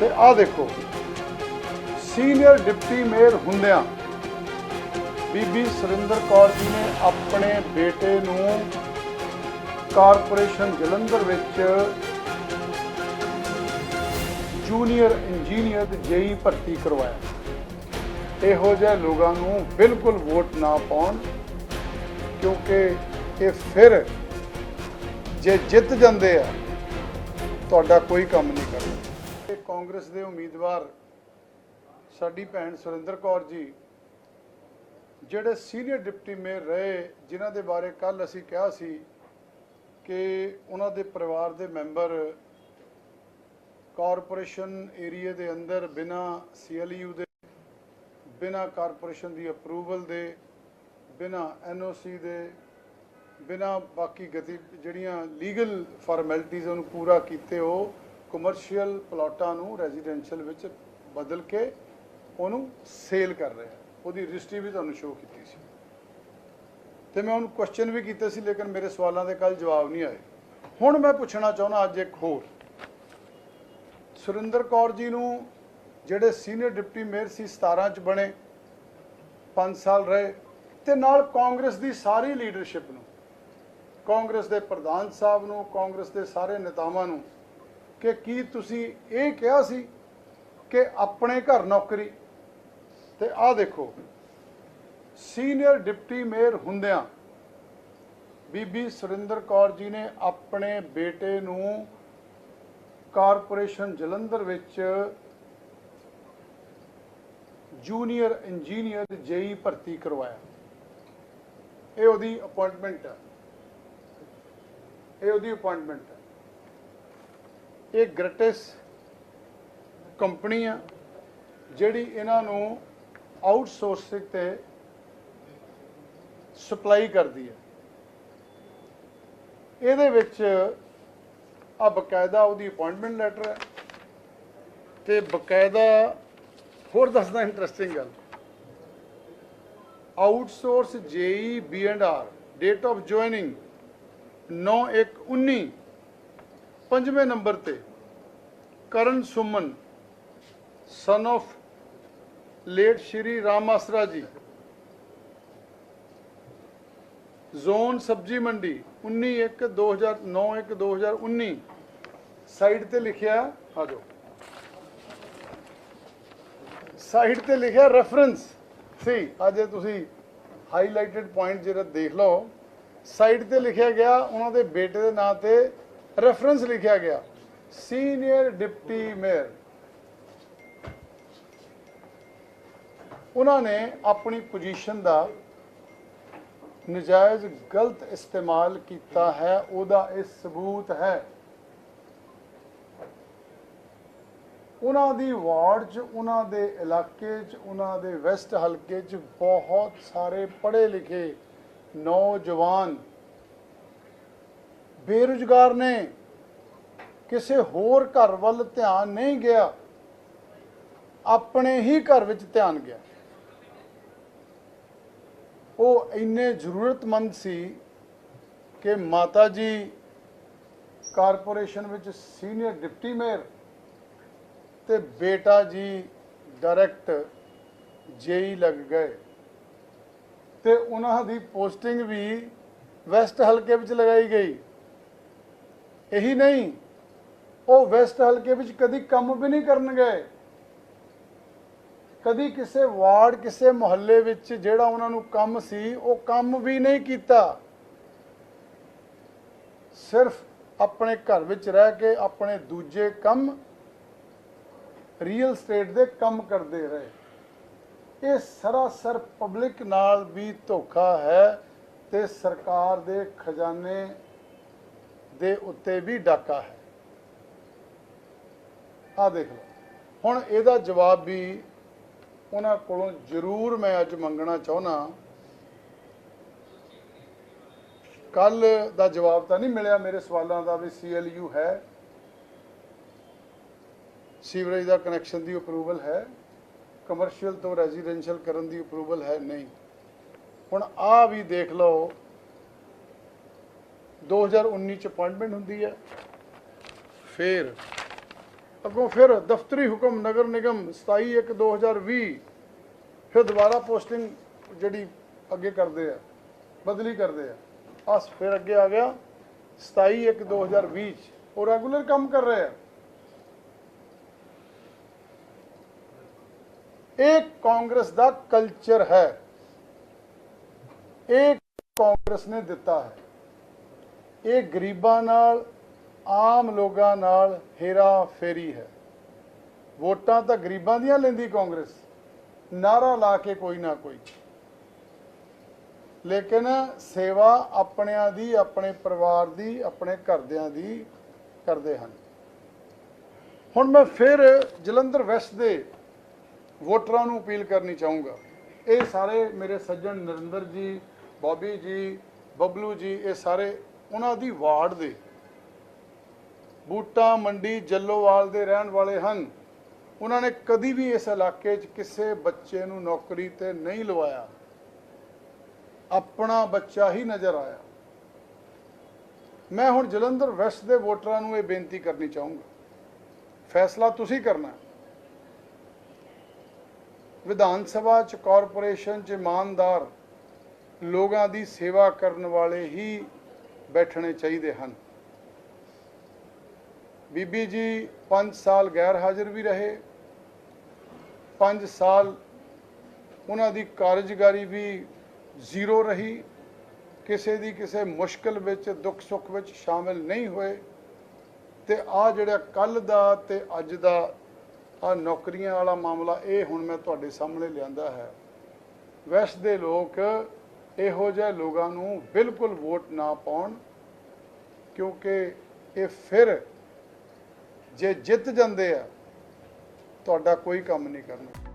ਤੇ ਆਹ ਦੇਖੋ, ਸੀਨੀਅਰ ਡਿਪਟੀ ਮੇਅਰ ਹੁੰਦਿਆਂ ਬੀਬੀ ਸੁਰਿੰਦਰ ਕੌਰ ਜੀ ਨੇ ਆਪਣੇ ਬੇਟੇ ਨੂੰ ਕਾਰਪੋਰੇਸ਼ਨ ਜਲੰਧਰ ਵਿੱਚ ਜੂਨੀਅਰ ਇੰਜੀਨੀਅਰ ਦੇ ਜੇਈ ਭਰਤੀ ਕਰਵਾਇਆ। ਇਹੋ ਜਿਹੇ ਲੋਕਾਂ ਨੂੰ ਬਿਲਕੁਲ ਵੋਟ ਨਾ ਪਾਉਣ, ਕਿਉਂਕਿ ਇਹ ਫਿਰ ਜੇ ਜਿੱਤ ਜਾਂਦੇ ਆ, ਤੁਹਾਡਾ ਕੋਈ ਕੰਮ ਨਹੀਂ ਕਰਦਾ। ਕਾਂਗਰਸ ਦੇ ਉਮੀਦਵਾਰ ਸਾਡੀ ਭੈਣ ਸੁਰਿੰਦਰ ਕੌਰ ਜੀ, ਜਿਹੜੇ ਸੀਨੀਅਰ ਡਿਪਟੀ ਮੇਅਰ ਰਹੇ, ਜਿਨ੍ਹਾਂ ਦੇ ਬਾਰੇ ਕੱਲ ਅਸੀਂ ਕਿਹਾ ਸੀ ਕਿ ਉਹਨਾਂ ਦੇ ਪਰਿਵਾਰ ਦੇ ਮੈਂਬਰ ਕਾਰਪੋਰੇਸ਼ਨ ਏਰੀਆ ਦੇ ਅੰਦਰ ਬਿਨਾ ਸੀਐਲਯੂ ਦੇ, ਬਿਨਾ ਕਾਰਪੋਰੇਸ਼ਨ ਦੀ ਅਪਰੂਵਲ ਦੇ, ਬਿਨਾ ਐਨਓਸੀ ਦੇ, ਬਿਨਾ ਬਾਕੀ ਗਤੀ, ਜਿਹੜੀਆਂ ਲੀਗਲ ਫਾਰਮੈਲਿਟੀਆਂ ਉਹਨੂੰ ਪੂਰਾ ਕੀਤੇ, ਉਹ ਕਮਰਸ਼ੀਅਲ ਪਲਾਟਾਂ ਨੂੰ ਰੈਜ਼ੀਡੈਂਸ਼ੀਅਲ ਵਿੱਚ ਬਦਲ ਕੇ ਉਹਨੂੰ ਸੇਲ ਕਰ ਰਿਹਾ ਉਹਦੀ ਰਜਿਸਟਰੀ ਵੀ ਤੁਹਾਨੂੰ ਸ਼ੋਅ ਕੀਤੀ ਸੀ। ਤੇ ਮੈਂ ਉਹਨੂੰ ਕੁਐਸਚਨ ਵੀ ਕੀਤੇ ਸੀ, ਲੇਕਿਨ ਮੇਰੇ ਸਵਾਲਾਂ ਦੇ ਕੱਲ ਜਵਾਬ ਨਹੀਂ ਆਏ। ਹੁਣ ਮੈਂ ਪੁੱਛਣਾ ਚਾਹੁੰਦਾ ਅੱਜ ਇੱਕ ਹੋਰ। ਸੁਰਿੰਦਰ ਕੌਰ ਜੀ ਨੂੰ ਜਿਹੜੇ ਸੀਨੀਅਰ ਡਿਪਟੀ ਮੇਅਰ ਸੀ 17 ਚ ਬਣੇ 5 ਸਾਲ ਰਹੇ, ਤੇ ਨਾਲ ਕਾਂਗਰਸ ਦੀ ਸਾਰੀ ਲੀਡਰਸ਼ਿਪ ਨੂੰ, ਕਾਂਗਰਸ ਦੇ ਪ੍ਰਧਾਨ ਸਾਹਿਬ ਨੂੰ, ਕਾਂਗਰਸ ਦੇ ਸਾਰੇ ਨੇਤਾਵਾਂ ਨੂੰ ਕਿ ਕੀ ਤੁਸੀਂ ਇਹ ਕਿਹਾ ਸੀ ਕਿ ਆਪਣੇ ਘਰ ਨੌਕਰੀ? ਤੇ ਆਹ ਦੇਖੋ, ਸੀਨੀਅਰ ਡਿਪਟੀ ਮੇਅਰ ਹੁੰਦਿਆਂ ਬੀਬੀ ਸੁਰਿੰਦਰ ਕੌਰ ਜੀ ਨੇ ਆਪਣੇ ਬੇਟੇ ਨੂੰ ਕਾਰਪੋਰੇਸ਼ਨ ਜਲੰਧਰ ਵਿੱਚ ਜੂਨੀਅਰ ਇੰਜੀਨੀਅਰ ਜੇਈ ਭਰਤੀ ਕਰਵਾਇਆ। ਇਹ ਉਹਦੀ ਅਪਾਇੰਟਮੈਂਟ ਹੈ। ਇਹ ਉਹਦੀ ਅਪਾਇੰਟਮੈਂਟ ਹੈ। ਇਹ ਗ੍ਰਟਿਸ ਕੰਪਨੀ ਆ, ਜਿਹੜੀ ਇਹਨਾਂ ਨੂੰ ਆਊਟਸੋਰਸਿੰਗ ਤੇ ਸਪਲਾਈ ਕਰਦੀ ਹੈ ਇਹਦੇ ਵਿੱਚ ਆ ਬਕਾਇਦਾ ਉਹਦੀ ਅਪਾਇੰਟਮੈਂਟ ਲੈਟਰ ਹੈ ਤੇ ਬਕਾਇਦਾ, ਹੋਰ ਦੱਸਦਾ ਇੰਟਰਸਟਿੰਗ ਗੱਲ। Outsource JE B and R date of joining 9119 ਪੰਜਵੇਂ ਨੰਬਰ ਤੇ Karan Suman son of late Shri Ram Asra ji. Zone ਸਬਜੀ ਮੰਡੀ 19 2009 1 2019 ਸਾਈਡ ਤੇ ਲਿਖਿਆ, ਆ ਜਾਓ। ਸਾਈਡ ਤੇ ਲਿਖਿਆ ਰੈਫਰੈਂਸ ਸੀ, ਅਜੇ ਤੁਸੀਂ ਹਾਈਲਾਈਟਡ ਪੁਆਇੰਟ ਜਿਹੜਾ ਦੇਖ ਲਓ। ਸਾਈਡ ਤੇ ਲਿਖਿਆ ਗਿਆ, ਉਹਨਾਂ ਦੇ ਬੇਟੇ ਦੇ ਨਾਂ ਤੇ ਰੈਫਰੈਂਸ ਲਿਖਿਆ ਗਿਆ। Senior deputy mayor. ਉਹਨਾਂ ਨੇ ਆਪਣੀ ਪੋਜੀਸ਼ਨ ਦਾ ਨਜਾਇਜ਼ ਗਲਤ ਇਸਤੇਮਾਲ ਕੀਤਾ ਹੈ। ਉਹਦਾ ਇਹ ਸਬੂਤ ਹੈ। ਉਹਨਾਂ ਦੀ ਵਾਰਡ 'ਚ, ਉਹਨਾਂ ਦੇ ਇਲਾਕੇ 'ਚ, ਉਹਨਾਂ ਦੇ ਵੈਸਟ ਹਲਕੇ 'ਚ ਬਹੁਤ ਸਾਰੇ ਪੜ੍ਹੇ ਲਿਖੇ ਨੌਜਵਾਨ ਬੇਰੁਜ਼ਗਾਰ ਨੇ ਕਿਸੇ ਹੋਰ ਘਰ ਵੱਲ ਧਿਆਨ ਨਹੀਂ ਗਿਆ, ਆਪਣੇ ਹੀ ਘਰ ਵਿੱਚ ਧਿਆਨ ਗਿਆ। ਉਹ ਇੰਨੇ ਜ਼ਰੂਰਤਮੰਦ ਸੀ ਕਿ ਮਾਤਾ ਜੀ ਕਾਰਪੋਰੇਸ਼ਨ ਵਿੱਚ ਸੀਨੀਅਰ ਡਿਪਟੀ ਮੇਅਰ ਤੇ ਬੇਟਾ ਜੀ ਡਾਇਰੈਕਟ ਜੇਈ ਲੱਗ ਗਏ। ਤੇ ਉਹਨਾਂ ਦੀ ਪੋਸਟਿੰਗ ਵੀ ਵੈਸਟ ਹਲਕੇ ਵਿੱਚ ਲਗਾਈ ਗਈ। ਇਹੀ ਨਹੀਂ। ਉਹ ਵੈਸਟ ਹਲਕੇ ਵਿੱਚ ਕਦੀ ਕੰਮ ਵੀ ਨਹੀਂ ਕਰਨ ਗਏ ਕਦੀ ਕਿਸੇ ਵਾਰਡ, ਕਿਸੇ ਮੁਹੱਲੇ ਵਿੱਚ ਜਿਹੜਾ ਉਹਨਾਂ ਨੂੰ ਕੰਮ ਸੀ, ਉਹ ਕੰਮ ਵੀ ਨਹੀਂ ਕੀਤਾ। ਸਿਰਫ ਆਪਣੇ ਘਰ ਵਿੱਚ ਰਹਿ ਕੇ ਆਪਣੇ ਦੂਜੇ ਕੰਮ ਰੀਅਲ ਸਟੇਟ ਦੇ ਕੰਮ ਕਰਦੇ ਰਹੇ। ਇਹ ਸਰਾਸਰ ਪਬਲਿਕ ਨਾਲ ਵੀ ਧੋਖਾ ਹੈ ਤੇ ਸਰਕਾਰ ਦੇ ਖਜ਼ਾਨੇ ਦੇ ਉੱਤੇ ਵੀ ਡਾਕਾ ਹੈ। ਆ ਦੇਖ ਲਓ। ਹੁਣ ਇਹਦਾ ਜਵਾਬ ਵੀ ਉਹਨਾਂ ਕੋਲੋਂ ਜ਼ਰੂਰ ਮੈਂ ਅੱਜ ਮੰਗਣਾ ਚਾਹੁੰਦਾ। ਕੱਲ ਦਾ ਜਵਾਬ ਤਾਂ ਨਹੀਂ ਮਿਲਿਆ ਮੇਰੇ ਸਵਾਲਾਂ ਦਾ ਵੀ ਸੀਐਲਯੂ ਹੈ। ਸੀਵਰੇਜ ਦਾ ਕਨੈਕਸ਼ਨ ਦੀ ਅਪਰੂਵਲ ਹੈ। ਕਮਰਸ਼ੀਅਲ ਤੋਂ ਰੈਜ਼ੀਡੈਂਸ਼ੀਅਲ ਕਰਨ ਦੀ ਅਪਰੂਵਲ ਹੈ ਨਹੀਂ। ਹੁਣ ਆ ਵੀ ਦੇਖ ਲਓ। 2019 ਚ ਅਪਾਇੰਟਮੈਂਟ ਹੁੰਦੀ ਹੈ ਫਿਰ ਅੱਗੋਂ ਫਿਰ ਦਫ਼ਤਰੀ ਹੁਕਮ, ਨਗਰ ਨਿਗਮ 27 1 2020 ਫਿਰ ਦੁਬਾਰਾ ਪੋਸਟਿੰਗ ਜਿਹੜੀ ਅੱਗੇ ਕਰਦੇ ਆ, ਬਦਲੀ ਕਰਦੇ ਆ। ਆਸ ਫਿਰ ਅੱਗੇ ਆ ਗਿਆ 27 1 2020 ਚ। ਉਹ ਰੈਗੂਲਰ ਕੰਮ ਕਰ ਰਹੇ ਆ। ਇਹ ਕਾਂਗਰਸ ਦਾ ਕਲਚਰ ਹੈ। ਇਹ ਕਾਂਗਰਸ ਨੇ ਦਿੱਤਾ ਹੈ। ਇਹ ਗਰੀਬਾਂ ਨਾਲ, ਆਮ ਲੋਕਾਂ ਨਾਲ ਹੇਰਾ ਫੇਰੀ ਹੈ। ਵੋਟਾਂ ਤਾਂ ਗਰੀਬਾਂ ਦੀਆਂ ਲੈਂਦੀ ਕਾਂਗਰਸ। ਨਾਰਾ ਲਾ ਕੇ ਕੋਈ ਨਾ ਕੋਈ। ਲੇਕਿਨ ਸੇਵਾ ਆਪਣਿਆਂ ਦੀ, ਆਪਣੇ ਪਰਿਵਾਰ ਦੀ, ਆਪਣੇ ਘਰਦਿਆਂ ਦੀ ਕਰਦੇ ਹਨ। ਹੁਣ ਮੈਂ ਫਿਰ ਜਲੰਧਰ ਵੈਸਟ ਦੇ ਵੋਟਰਾਂ ਨੂੰ ਅਪੀਲ ਕਰਨੀ ਚਾਹੂੰਗਾ। ਇਹ ਸਾਰੇ ਮੇਰੇ ਸੱਜਣ ਨਰਿੰਦਰ ਜੀ, ਬੌਬੀ ਜੀ, ਬਬਲੂ ਜੀ, ਇਹ ਸਾਰੇ ਉਹਨਾਂ ਦੀ ਵਾਰਡ ਦੇ। ਬੂਟਾ, ਮੰਡੀ, ਜੱਲੋਵਾਲ ਦੇ ਰਹਿਣ ਵਾਲੇ ਹਨ। ਉਹਨਾਂ ਨੇ ਕਦੀ ਵੀ ਇਸ ਇਲਾਕੇ 'ਚ ਕਿਸੇ ਬੱਚੇ ਨੂੰ ਨੌਕਰੀ ਤੇ ਨਹੀਂ ਲਵਾਇਆ। ਆਪਣਾ ਬੱਚਾ ਹੀ ਨਜ਼ਰ ਆਇਆ। ਮੈਂ ਹੁਣ ਜਲੰਧਰ ਵੈਸਟ ਦੇ ਵੋਟਰਾਂ ਨੂੰ ਇਹ ਬੇਨਤੀ ਕਰਨੀ ਚਾਹੂੰਗਾ। ਫੈਸਲਾ ਤੁਸੀਂ ਕਰਨਾ ਵਿਧਾਨ ਸਭਾ ਚ, ਕਾਰਪੋਰੇਸ਼ਨ ਚ ਇਮਾਨਦਾਰ ਲੋਕਾਂ ਦੀ ਸੇਵਾ ਕਰਨ ਵਾਲੇ ਹੀ ਬੈਠਣੇ ਚਾਹੀਦੇ ਹਨ। ਬੀਬੀ ਜੀ 5 ਸਾਲ ਗੈਰ ਹਾਜ਼ਰ ਵੀ ਰਹੇ। 5 ਸਾਲ ਉਹਨਾਂ ਦੀ ਕਾਰਜਕਾਰੀ ਵੀ ਜ਼ੀਰੋ ਰਹੀ। ਕਿਸੇ ਦੀ ਕਿਸੇ ਮੁਸ਼ਕਲ ਵਿੱਚ, ਦੁੱਖ ਸੁੱਖ ਵਿੱਚ ਸ਼ਾਮਿਲ ਨਹੀਂ ਹੋਏ। ਤੇ ਆ ਜਿਹੜਾ ਕੱਲ ਦਾ ਤੇ ਅੱਜ ਦਾ ਆ ਨੌਕਰੀਆਂ ਵਾਲਾ ਮਾਮਲਾ, ਇਹ ਹੁਣ ਮੈਂ ਤੁਹਾਡੇ ਸਾਹਮਣੇ ਲਿਆਂਦਾ ਹੈ। ਵੈਸਟ ਦੇ ਲੋਕ ਇਹੋ ਜਿਹੇ ਲੋਕਾਂ ਨੂੰ ਬਿਲਕੁਲ ਵੋਟ ਨਾ ਪਾਉਣ, ਕਿਉਂਕਿ ਇਹ ਫਿਰ ਜੇ ਜਿੱਤ ਜਾਂਦੇ ਆ, ਤੁਹਾਡਾ ਕੋਈ ਕੰਮ ਨਹੀਂ ਕਰਨਾ।